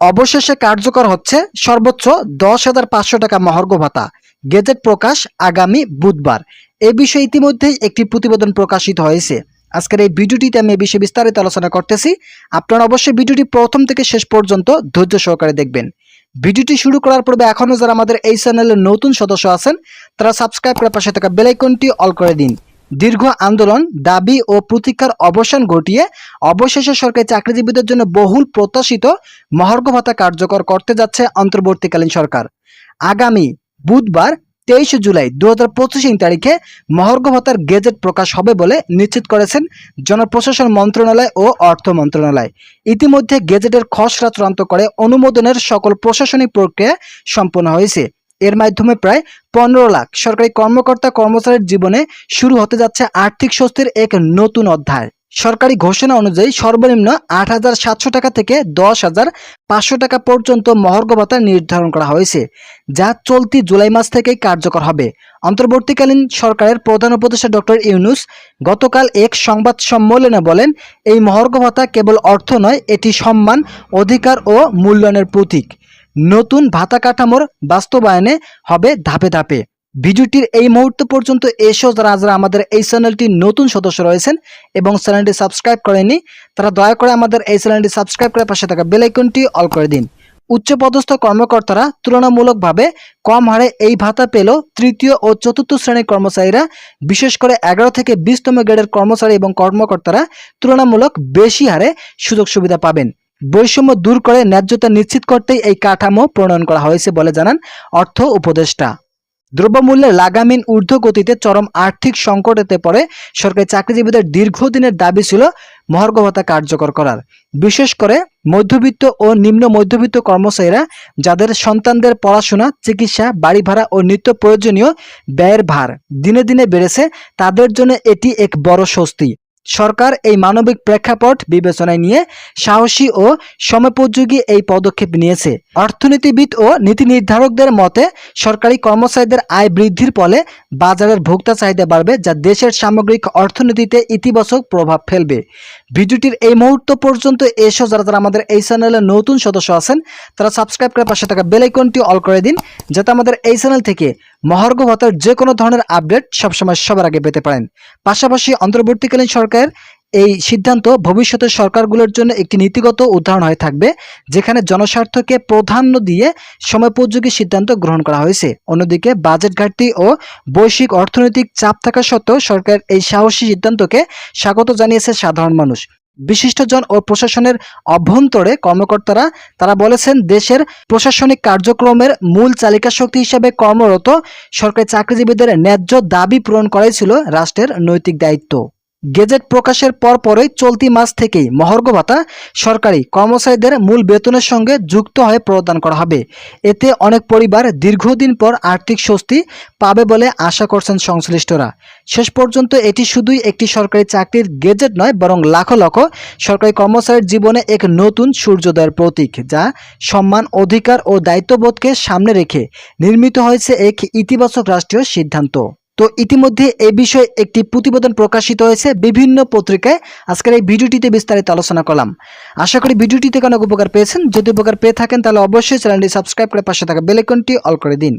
অবশেষে কার্যকর হচ্ছে সর্বোচ্চ দশ হাজার পাঁচশো টাকা মহার্ঘ ভাতা। গেজেট প্রকাশ আগামী বুধবার। এ বিষয়ে ইতিমধ্যেই একটি প্রতিবেদন প্রকাশিত হয়েছে। আজকের এই ভিডিওটিতে আমি এ বিষয়ে বিস্তারিত আলোচনা করতেছি। আপনারা অবশ্যই ভিডিওটি প্রথম থেকে শেষ পর্যন্ত ধৈর্য সহকারে দেখবেন। ভিডিওটি শুরু করার পূর্বে এখনও যারা আমাদের এই চ্যানেলের নতুন সদস্য আছেন, তারা সাবস্ক্রাইব করে পাশে থাকা বেলাইকনটি অল করে দিন। দীর্ঘ আন্দোলন, দাবি ও প্রতীক্ষার অবসান ঘটিয়ে অবশেষে সরকারি চাকরিজীবীদের জন্য বহুল প্রত্যাশিত মহার্ঘ ভাতা কার্যকর করতে যাচ্ছে অন্তর্বর্তীকালীন সরকার। আগামী বুধবার তেইশে জুলাই দু হাজার পঁচিশ তারিখে মহার্ঘ ভাতার গেজেট প্রকাশ হবে বলে নিশ্চিত করেছেন জনপ্রশাসন মন্ত্রণালয় ও অর্থ মন্ত্রণালয়। ইতিমধ্যে গেজেটের খসড়া চূড়ান্ত করে অনুমোদনের সকল প্রশাসনিক প্রক্রিয়া সম্পন্ন হয়েছে। এর মাধ্যমে প্রায় পনেরো লাখ সরকারি কর্মকর্তা কর্মচারীর জীবনে শুরু হতে যাচ্ছে আর্থিক স্বস্তির এক নতুন অধ্যায়। সরকারি ঘোষণা অনুযায়ী সর্বনিম্ন আট হাজার সাতশো টাকা থেকে দশ হাজার পাঁচশো টাকা পর্যন্ত মহর্ঘ ভাতা নির্ধারণ করা হয়েছে, যা চলতি জুলাই মাস থেকেই কার্যকর হবে। অন্তর্বর্তীকালীন সরকারের প্রধান উপদেষ্টা ডক্টর ইউনুস গতকাল এক সংবাদ সম্মেলনে বলেন, এই মহর্ঘ ভাতা কেবল অর্থ নয়, এটি সম্মান, অধিকার ও মূল্যায়নের প্রতীক। নতুন ভাতা কাঠামোর বাস্তবায়নে হবে ধাপে ধাপে। ভিডিওটির এই মুহূর্ত পর্যন্ত এসেও যারা যারা আমাদের এই চ্যানেলটির নতুন সদস্য রয়েছেন এবং চ্যানেলটি সাবস্ক্রাইব করেনি তারা দয়া করে আমাদের এই চ্যানেলটি সাবস্ক্রাইব করে পাশে থাকা বেল আইকনটি অল করে দিন। উচ্চপদস্থ কর্মকর্তারা তুলনামূলকভাবে কম হারে এই ভাতা পেল তৃতীয় ও চতুর্থ শ্রেণির কর্মচারীরা। বিশেষ করে এগারো থেকে বিশতম গ্রেডের কর্মচারী এবং কর্মকর্তারা তুলনামূলক বেশি হারে সুযোগ সুবিধা পাবেন। বৈষম্য দূর করে ন্যায্যতা নিশ্চিত করতেই এই কাঠামো প্রণয়ন করা হয়েছে বলে জানান অর্থ উপদেষ্টা। দ্রব্যমূল্যের লাগামহীন ঊর্ধ্বগতিতে চরম আর্থিক সংকটেতে পড়ে সরকারি চাকরিজীবীদের দীর্ঘদিনের দাবি ছিল মহার্ঘ ভাতা কার্যকর করার। বিশেষ করে মধ্যবিত্ত ও নিম্ন মধ্যবিত্ত কর্মচারীরা যাদের সন্তানদের পড়াশোনা, চিকিৎসা বাড়ি ভাড়া ও নিত্য প্রয়োজনীয় ব্যয়ের ভার দিনে দিনে বেড়েছে, তাদের জন্য এটি এক বড় স্বস্তি। সরকার এই মানবিক প্রেক্ষাপট বিবেচনায় নিয়ে সাহসী ও সময়োপযোগী এই পদক্ষেপ নিয়েছে। অর্থনীতিবিদ ও নীতি নির্ধারকদের মতে, সরকারি কর্মচারীদের আয় বৃদ্ধির ফলে বাজারের ভোক্তা চাহিদা বাড়বে, যা দেশের সামগ্রিক অর্থনীতিতে ইতিবাচক প্রভাব ফেলবে। ভিডিওটির এই মুহূর্ত পর্যন্ত এসো, যারা যারা আমাদের এই চ্যানেলের নতুন সদস্য আছেন, তারা সাবস্ক্রাইব করে পাশে থাকা বেল আইকনটি অল করে দিন, যাতে আমাদের এই চ্যানেল থেকে মহার্ঘ ভাতার যে কোনো ধরনের আপডেট সবসময় সবার আগে পেতে পারেন। পাশাপাশি অন্তর্বর্তীকালীন সরকার এই সিদ্ধান্ত ভবিষ্যতের সরকারগুলোর জন্য একটি নীতিগত উদাহরণ হয়ে থাকবে, যেখানে জনস্বার্থকে প্রাধান্য দিয়ে সময়োপযোগী সিদ্ধান্ত গ্রহণ করা হয়েছে। অন্যদিকে বাজেট ঘাটতি ও বৈশ্বিক অর্থনৈতিক চাপ থাকা সত্ত্বেও সরকার এই সাহসী সিদ্ধান্তকে স্বাগত জানিয়েছে সাধারণ মানুষ। বিশিষ্টজন ও প্রশাসনের অভ্যন্তরে কর্মকর্তারা, তারা বলেছেন দেশের প্রশাসনিক কার্যক্রমের মূল চালিকা শক্তি হিসেবে কর্মরত সরকারি চাকরিজীবীদের ন্যায্য দাবি পূরণ করাই ছিল রাষ্ট্রের নৈতিক দায়িত্ব। গেজেট প্রকাশের পর পরই চলতি মাস থেকেই মহর্ঘ ভাতা সরকারি কর্মচারীদের মূল বেতনের সঙ্গে যুক্ত হয়ে প্রদান করা হবে। এতে অনেক পরিবার দীর্ঘদিন পর আর্থিক স্বস্তি পাবে বলে আশা করছেন সংশ্লিষ্টরা। শেষ পর্যন্ত এটি শুধুই একটি সরকারি চাকরির গেজেট নয়, বরং লাখো লাখ সরকারি কর্মচারীর জীবনে এক নতুন সূর্যোদয়ের প্রতীক, যা সম্মান, অধিকার ও দায়িত্ববোধকে সামনে রেখে নির্মিত হয়েছে এক ইতিবাচক রাষ্ট্রীয় সিদ্ধান্ত। তো ইতিমধ্যে এই বিষয়ে একটি প্রতিবেদন প্রকাশিত হয়েছে বিভিন্ন পত্রিকায়। আজকের এই ভিডিওটিতে বিস্তারিত আলোচনা করলাম। আশা করি ভিডিওটিতে কোনো উপকার পেয়েছেন। যদি উপকার পেয়ে থাকেন, তাহলে অবশ্যই চ্যানেলটি সাবস্ক্রাইব করে পাশে থাকা বেলেকনটি অল করে দিন।